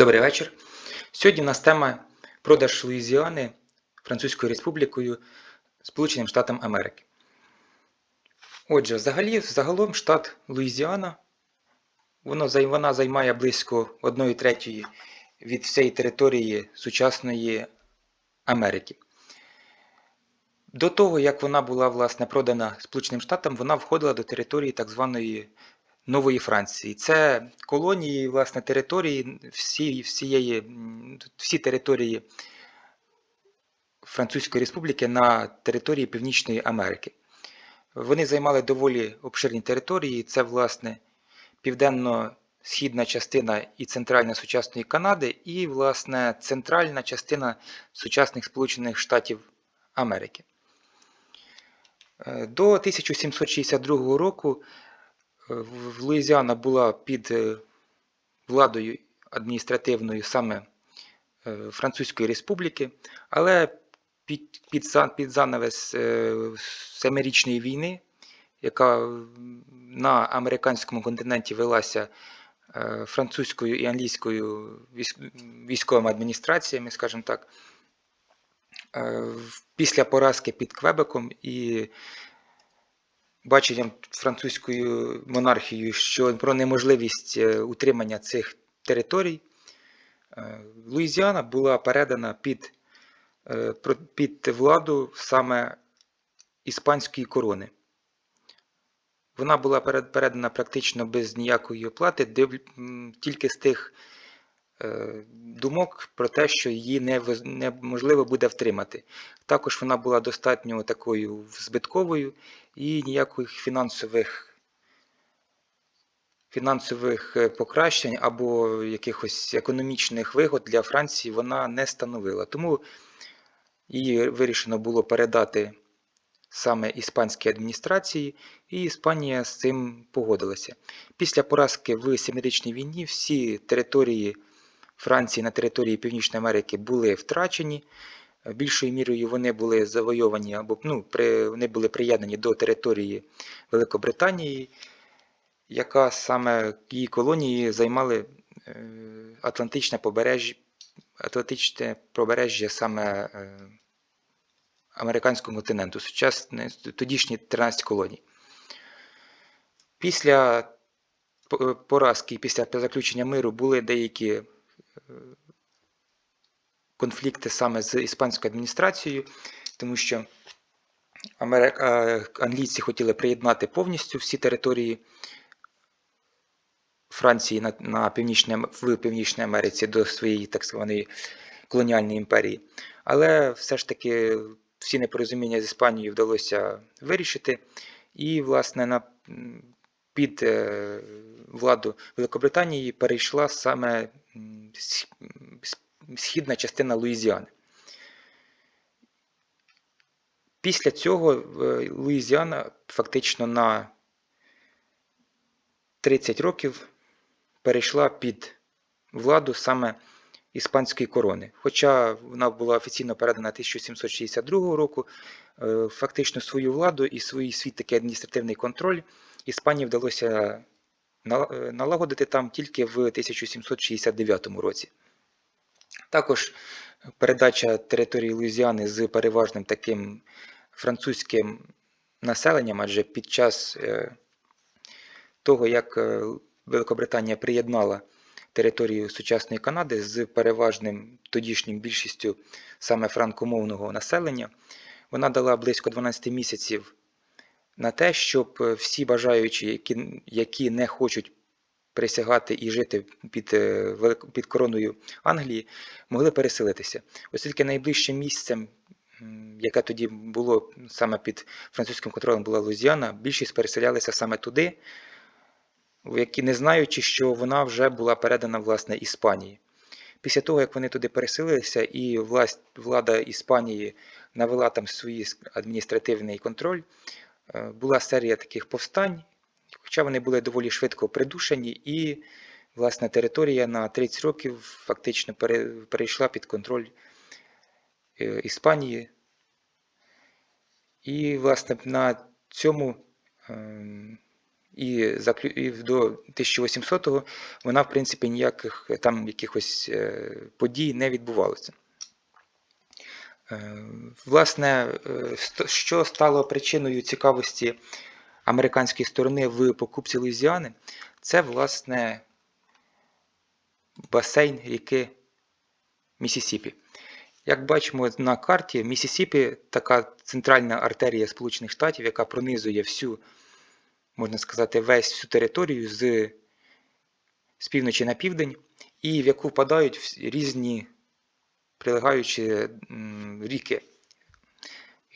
Добрий вечір. Сьогодні у нас тема продаж Луїзіани Французькою Республікою Сполученим Штатам Америки. Отже, взагалі, загалом штат Луїзіана воно, вона займає близько 1 третьої від всієї території сучасної Америки. До того, як вона була власне продана Сполученим Штатам, вона входила до території так званої Нової Франції. Це колонії, власне, території всі, всієї, всі території Французької Республіки на території Північної Америки. Вони займали доволі обширні території. Це, власне, південно-східна частина і центральна сучасної Канади, і, власне, центральна частина сучасних Сполучених Штатів Америки. Е, До 1762 року Луїзіана була під е, владою адміністративною саме е, Французької Республіки, але під, під, під занавес е, Семирічної війни, яка на американському континенті велася е, французькою і англійською військовими адміністраціями, скажімо так, е, після поразки під Квебеком і баченням французькою монархією, що про неможливість е, утримання цих територій, е, Луїзіана була передана під, е, під владу саме іспанської корони. Вона була передана практично без ніякої оплати, тільки з тих думок про те, що її неможливо буде втримати. Також вона була достатньо такою збитковою і ніяких фінансових, фінансових е, покращень або якихось економічних вигод для Франції вона не становила. Тому її вирішено було передати саме іспанській адміністрації, і Іспанія з цим погодилася. Після поразки в Семирічній війні всі території Франції на території Північної Америки були втрачені. Більшою мірою вони були завойовані або ну, при, вони були приєднані до території Великобританії, яка саме її колонії займали е, Атлантичне побережжя, Атлантичне побережжя саме е, американського континенту, сучасне, тодішні 13 колоній. Після поразки після заключення миру були деякі е, конфлікти саме з іспанською адміністрацією, тому що Америка, е, англійці хотіли приєднати повністю всі території Франції на, на Північній, Ам- в Північній Америці до своєї так званої колоніальної імперії. Але все ж таки всі непорозуміння з Іспанією вдалося вирішити. І, власне, на, під е, владу Великобританії перейшла саме східна частина Луїзіани. Після цього е, Луїзіана фактично на 30 років перейшла під владу саме іспанської корони. Хоча вона була офіційно передана 1762 року, е, фактично свою владу і свій свій такий адміністративний контроль Іспанії вдалося налагодити там тільки в 1769 році. Також передача території Луїзіани з переважним таким французьким населенням, адже під час е, того, як е, Великобританія приєднала територію сучасної Канади з переважним тодішнім більшістю саме франкомовного населення, вона дала близько 12 місяців на те, щоб е, всі бажаючі, які, які не хочуть присягати і жити під, е, під короною Англії, могли переселитися. Оскільки найближчим місцем, яке тоді було саме під французьким контролем, була Лузіана, більшість переселялися саме туди, які не знаючи, що вона вже була передана власне Іспанії. Після того, як вони туди переселилися, і влада Іспанії навела там свій адміністративний контроль, була серія таких повстань, хоча вони були доволі швидко придушені, і власне територія на 30 років фактично перейшла під контроль е, Іспанії. І, власне, на цьому ем, і, до 1800-го вона, в принципі, ніяких е, там якихось е, подій не відбувалося. Е, Власне, е, що стало причиною цікавості американської сторони в покупці Луїзіани, це, власне, басейн ріки Місісіпі. Як бачимо на карті, Місісіпі така центральна артерія Сполучених Штатів, яка пронизує всю, можна сказати, весь всю територію з, з півночі на південь, і в яку впадають різні прилегаючі ріки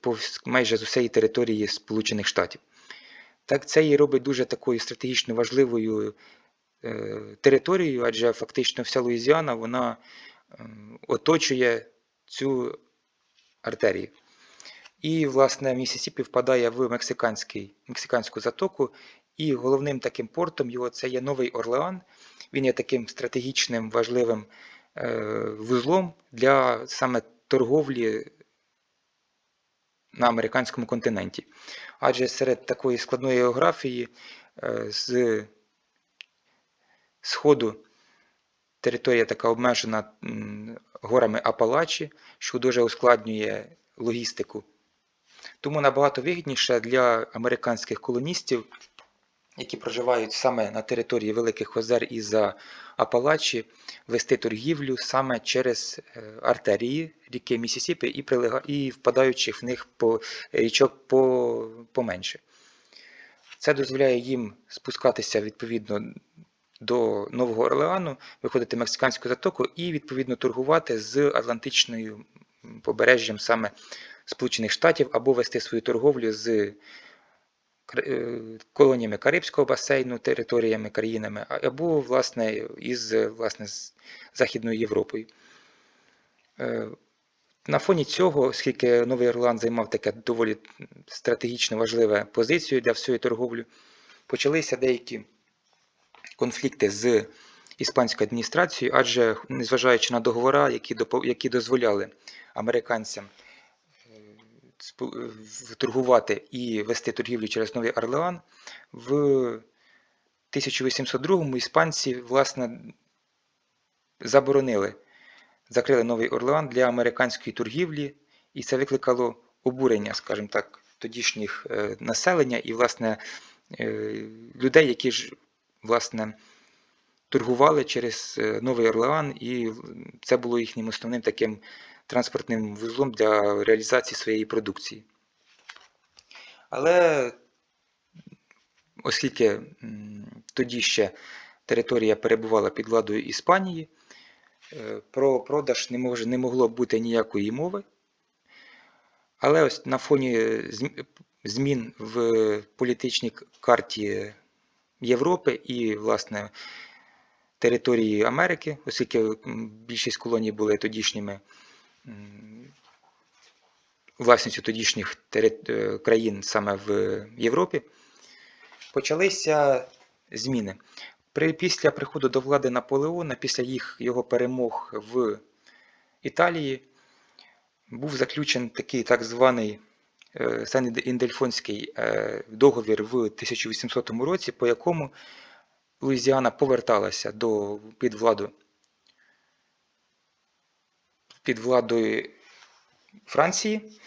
по майже з усієї території Сполучених Штатів. Так, це її робить дуже такою стратегічно важливою е, територією, адже фактично вся Луїзіана вона оточує цю артерію. І, власне, Місісіпі впадає в мексиканську затоку, і головним таким портом його це є Новий Орлеан. Він є таким стратегічним важливим вузлом для саме торговлі на американському континенті. Адже серед такої складної географії е, з сходу територія така обмежена горами Апалачі, що дуже ускладнює логістику. Тому набагато вигідніше для американських колоністів, які проживають саме на території Великих Озер і за Апалачі, вести торгівлю саме через е, артерії ріки Місісіпі і, прилега... і впадаючих в них по річок по... поменше. Це дозволяє їм спускатися відповідно до Нового Орлеану, виходити Мексиканську затоку і відповідно торгувати з Атлантичною побережжям саме Сполучених Штатів або вести свою торговлю з е, колоніями Карибського басейну, територіями, країнами, або власне із власне, з Західною Європою. Е, На фоні цього, оскільки Новий Орлеан займав таке доволі стратегічно важливе позицію для всієї торговлі, почалися деякі конфлікти з іспанською адміністрацією, адже незважаючи на договори, які, дозволяли американцям е, е, торгувати і вести торгівлю через Новий Орлеан, в 1802-му іспанці власне заборонили, закрили Новий Орлеан для американської торгівлі, і це викликало обурення, скажімо так, тодішніх е, населення і власне е, людей, які ж власне торгували через е, Новий Орлеан, і це було їхнім основним таким транспортним вузлом для реалізації своєї продукції. Але оскільки тоді ще територія перебувала під владою Іспанії, е, про продаж не, може, не могло бути ніякої мови. Але ось на фоні змін в політичній карті Європи і, власне, території Америки, оскільки більшість колоній були тодішніми власністю тодішніх е, країн саме в Європі, почалися зміни. При, після приходу до влади Наполеона, після їх, його перемог в Італії, був заключений такий так званий е, Сен-Індельфонський е, договір в 1800 році, по якому Луїзіана поверталася до, під владу під владою Франції.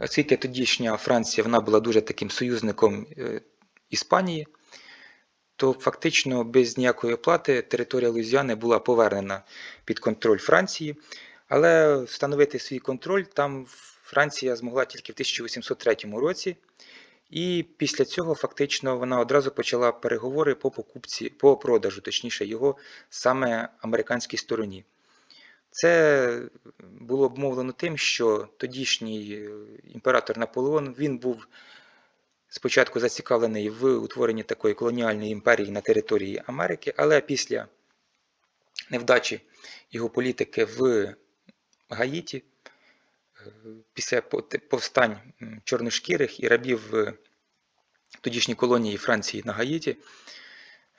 Оскільки тодішня Франція вона була дуже таким союзником е, Іспанії, то фактично без ніякої оплати територія Луїзіани була повернена під контроль Франції, але встановити свій контроль там Франція змогла тільки в 1803 році. І після цього фактично вона одразу почала переговори по покупці, по продажу, точніше, його саме американській стороні. Це було обмовлено тим, що тодішній е, імператор Наполеон він був спочатку зацікавлений в утворенні такої колоніальної імперії на території Америки, але після невдачі його політики в Гаїті, е, після повстань чорношкірих і рабів в тодішній колонії Франції на Гаїті,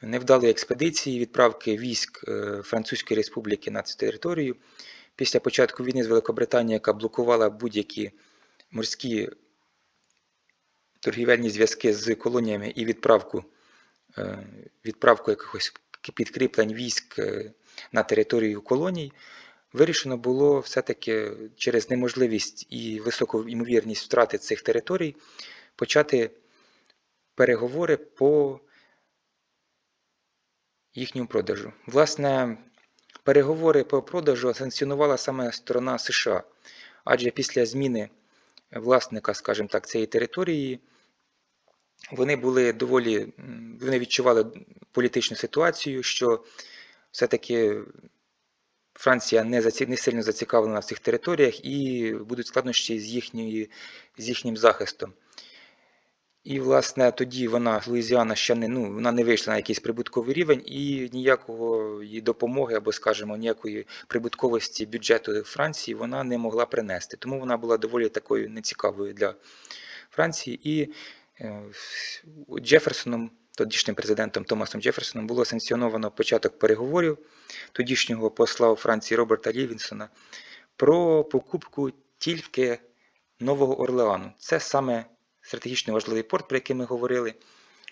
невдалої експедиції, відправки військ е, Французької Республіки на цю територію. Після початку війни з Великобританією, яка блокувала будь-які морські торгівельні зв'язки з колоніями і відправку, е, відправку якихось підкріплень військ е, на територію колоній, вирішено було все-таки через неможливість і високу ймовірність втрати цих територій почати переговори по їхньому продажу. Власне, переговори по продажу санкціонувала саме сторона США, адже після зміни власника, скажімо так, цієї території, вони були доволі, вони відчували політичну ситуацію, що все-таки Франція не, заці... не сильно зацікавлена в цих територіях і будуть складнощі з, їхньої... з їхнім захистом. І, власне, тоді вона, Луїзіана, ще не, ну, вона не вийшла на якийсь прибутковий рівень і ніякого їй допомоги або, скажімо, ніякої прибутковості бюджету Франції вона не могла принести. Тому вона була доволі такою нецікавою для Франції. І е, Джеферсоном, тодішнім президентом Томасом Джеферсоном, було санкціоновано початок переговорів тодішнього посла у Франції Роберта Лівінсона про покупку тільки Нового Орлеану. Це саме стратегічно важливий порт, про який ми говорили,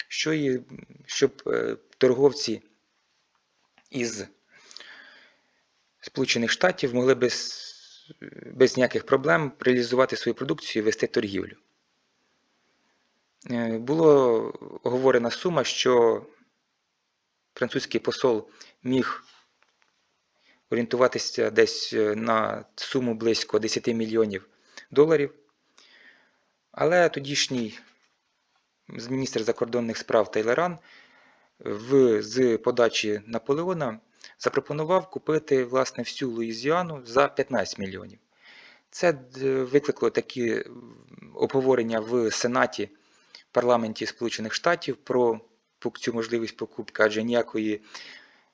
що і, щоб е, торговці із Сполучених Штатів могли без, без ніяких проблем реалізувати свою продукцію і вести торгівлю. Е, Було оговорена сума, що французький посол міг орієнтуватися десь е, на суму близько 10 мільйонів доларів. Але тодішній міністр закордонних справ Тейлеран в, з подачі Наполеона запропонував купити власне всю Луїзіану за 15 мільйонів. Це викликало такі обговорення в Сенаті парламенті Сполучених Штатів про цю можливість покупки, адже ніякої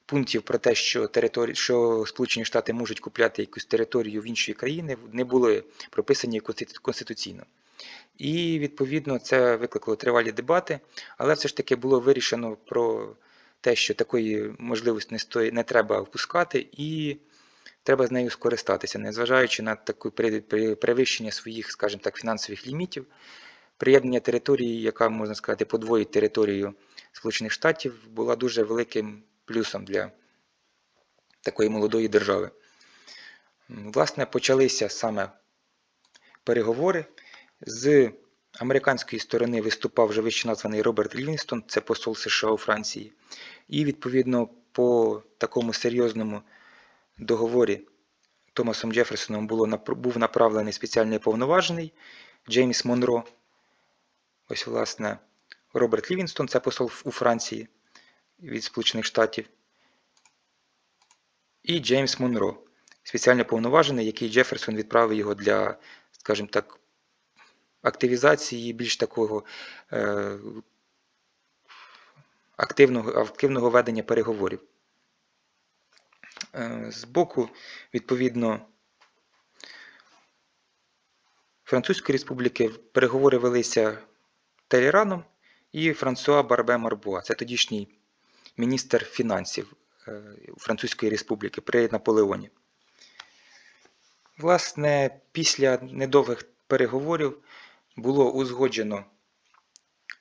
пунктів про те, що територі... що Сполучені Штати можуть купляти якусь територію в іншої країни, не були прописані конституційно. І, відповідно, це викликало тривалі дебати, але все ж таки було вирішено про те, що такої можливості не стоїть, не треба впускати, і треба з нею скористатися, незважаючи на таке перевищення своїх, скажімо так, фінансових лімітів, приєднання території, яка, можна сказати, подвоїть територію Сполучених Штатів, була дуже великим плюсом для такої молодої держави. Власне, почалися саме переговори. З американської сторони виступав вже вище названий Роберт Лівінстон, це посол США у Франції. І, відповідно, по такому серйозному договорі Томасом Джеферсоном було, був направлений спеціальний повноважений Джеймс Монро. Ось, власне, Роберт Лівінстон, це посол у Франції від Сполучених Штатів. І Джеймс Монро, спеціально повноважений, який Джеферсон відправив його для, скажімо так, активізації більш такого е, активного активного ведення переговорів. Е, з боку, відповідно, Французької Республіки переговори велися Телераном і Франсуа Барбе Марбуа. Це тодішній міністр фінансів е, Французької Республіки при Наполеоні. Власне, після недовгих переговорів було узгоджено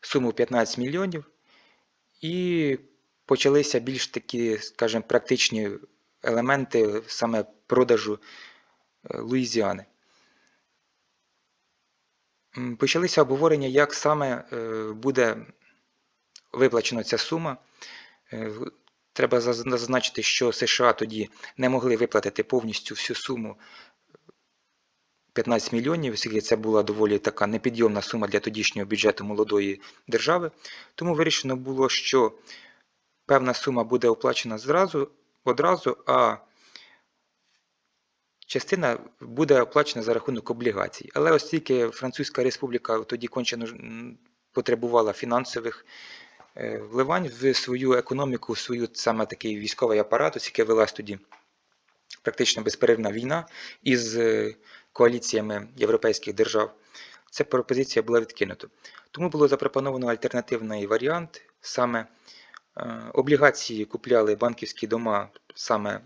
суму 15 мільйонів, і почалися більш такі, скажімо, практичні елементи саме продажу е, Луїзіани. Почалися обговорення, як саме е, буде виплачена ця сума. Е, треба зазначити, що США тоді не могли виплатити повністю всю суму 15 мільйонів, оскільки це була доволі така непідйомна сума для тодішнього бюджету молодої держави. Тому вирішено було, що певна сума буде оплачена зразу, одразу, а частина буде оплачена за рахунок облігацій. Але оскільки Французька Республіка тоді кончено потребувала фінансових е, вливань в свою економіку, в свою саме такий військовий апарат, оскільки велась тоді практично безперервна війна із е, коаліціями європейських держав, ця пропозиція була відкинута. Тому було запропоновано альтернативний варіант. Саме е, облігації купляли банківські дома саме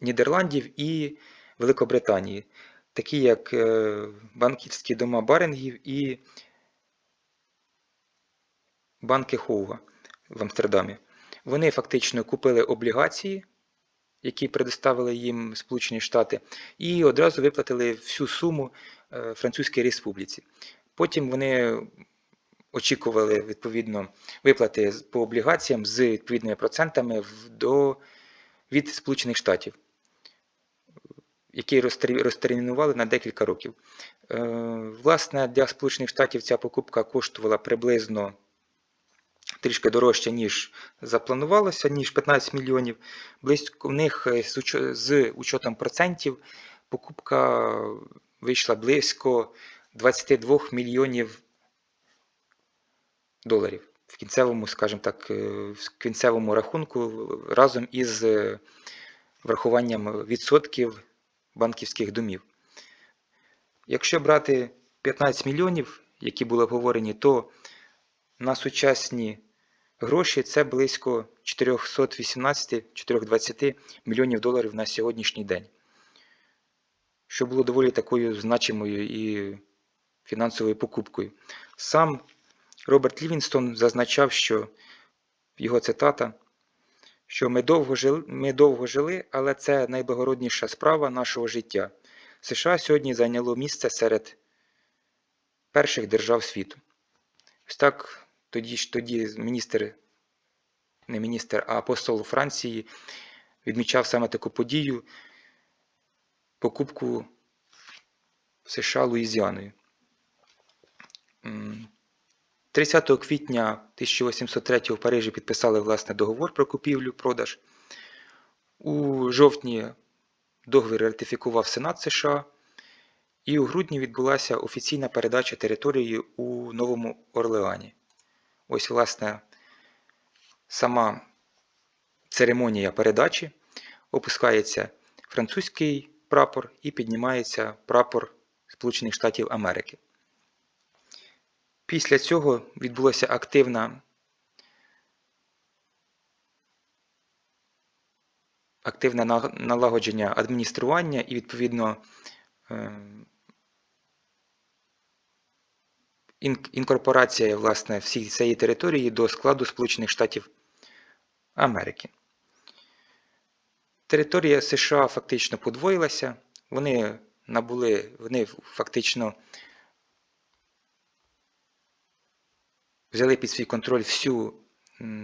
Нідерландів і Великобританії, такі як е, банківські дома Барингів і банки Хоуга в Амстердамі. Вони фактично купили облігації, які предоставили їм Сполучені Штати, і одразу виплатили всю суму е, Французькій Республіці. Потім вони очікували відповідно виплати по облігаціям з відповідними процентами до, від Сполучених Штатів, які розтер- розтермінували на декілька років. Е, Власне, для Сполучених Штатів ця покупка коштувала приблизно трішки дорожче, ніж запланувалося, ніж 15 мільйонів. Близько в них е, з учо- з учетом процентів покупка вийшла близько 22 мільйонів доларів в кінцевому, скажімо так, е, в кінцевому рахунку разом із е, врахуванням відсотків банківських домів. Якщо брати 15 мільйонів, які були обговорені, то на сучасні гроші це близько 418-420 мільйонів доларів на сьогоднішній день, що було доволі такою значимою і фінансовою покупкою. Сам Роберт Лівінстон зазначав, що його цитата, що ми довго жили, ми довго жили, але це найблагородніша справа нашого життя. США сьогодні зайняло місце серед перших держав світу. Ось так тоді ж тоді міністр, не міністр, а посол Франції відмічав саме таку подію покупку в США Луїзіаною. 30 квітня 1803 в Парижі підписали власне договор про купівлю-продаж. У жовтні договір ратифікував Сенат США, і у грудні відбулася офіційна передача території у Новому Орлеані. Ось, власне, сама церемонія передачі опускається французький прапор і піднімається прапор Сполучених Штатів Америки. Після цього відбулося активна активне налагодження адміністрування і, відповідно, інкорпорація власне всієї цієї території до складу Сполучених Штатів Америки. Територія США фактично подвоїлася, вони набули, вони фактично взяли під свій контроль всю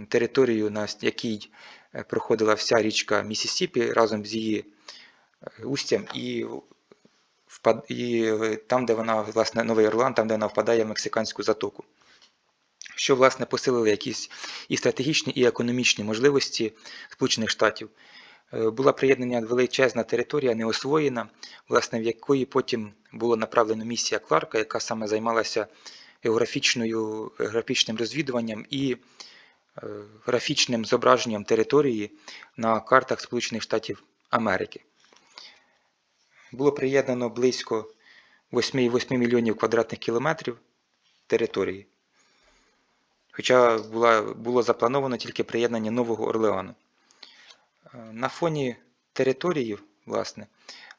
територію, на якій е, проходила вся річка Місісіпі разом з її е, устям і, впад... і е, там, де вона, власне, Новий Орлан, там, де вона впадає в Мексиканську затоку. Що, власне, посилили якісь і стратегічні, і економічні можливості Сполучених Штатів. Е, Була приєднана величезна територія, неосвоєна, власне, в якої потім було направлено місія Кларка, яка саме займалася географічною, географічним розвідуванням і е, графічним зображенням території на картах Сполучених Штатів Америки. Було приєднано близько 8,8 мільйонів квадратних кілометрів території. Хоча була, було заплановано тільки приєднання Нового Орлеану. Е, На фоні території, власне,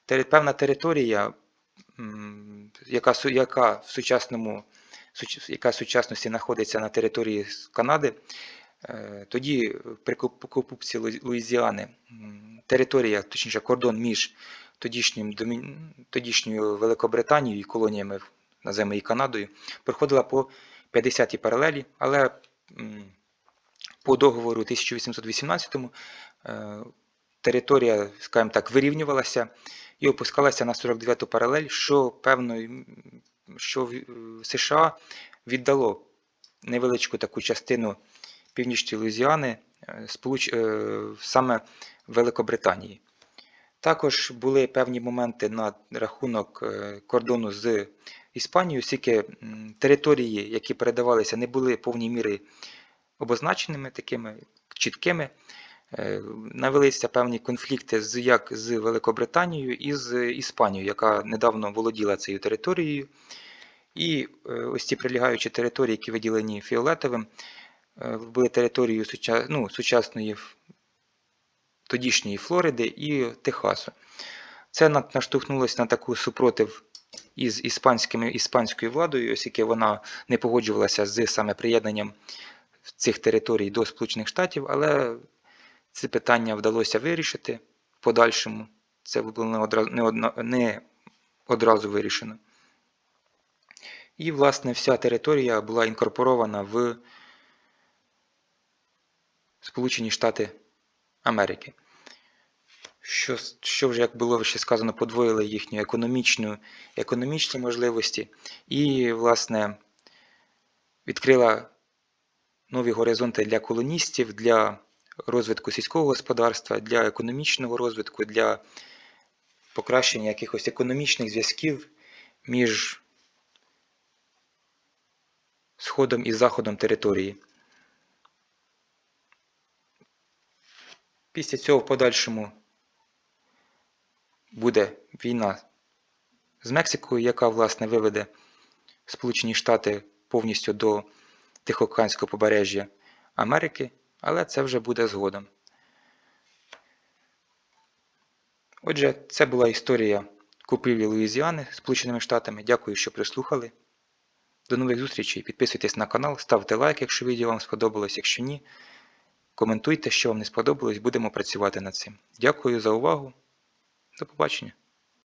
певна територія, яка, яка в сучасному яка в сучасності знаходиться на території Канади, е, тоді при покупці Луїзіани територія, точніше кордон між тодішнім, тодішньою Великобританією і колоніями, називаємо її Канадою, проходила по 50-й паралелі, але по договору 1818 е, територія, скажімо так, вирівнювалася і опускалася на 49-ту паралель, що певною що США віддало невеличку таку частину північної Луїзіани е, е, саме Великобританії. Також були певні моменти на рахунок е, кордону з Іспанією, оскільки території, які передавалися, не були повній мірі обозначеними, такими чіткими. Е, Навелися певні конфлікти з як з Великобританією і з Іспанією, яка недавно володіла цією територією. І е, ось ці прилігаючі території, які виділені фіолетовим, були територією ну, сучасної тодішньої Флориди і Техасу. Це наштовхнулося на таку супротив із іспанськими, іспанською владою, оскільки вона не погоджувалася з саме приєднанням цих територій до Сполучених Штатів, але це питання вдалося вирішити в подальшому. Це було не одразу, не одно- не одразу вирішено. І, власне, вся територія була інкорпорована в Сполучені Штати Америки. Що, що вже, як було ще сказано, подвоїли їхню економічну, економічні можливості і, власне, відкрила нові горизонти для колоністів, для розвитку сільського господарства, для економічного розвитку, для покращення якихось економічних зв'язків між Сходом і Заходом території. Після цього в подальшому буде війна з Мексикою, яка, власне, виведе Сполучені Штати повністю до Тихоокеанського побережжя Америки, але це вже буде згодом. Отже, це була історія купівлі Луїзіани Сполученими Штатами. Дякую, що прислухали. До нових зустрічей. Підписуйтесь на канал, ставте лайк, якщо відео вам сподобалось. Якщо ні, коментуйте, що вам не сподобалось, будемо працювати над цим. Дякую за увагу. До побачення.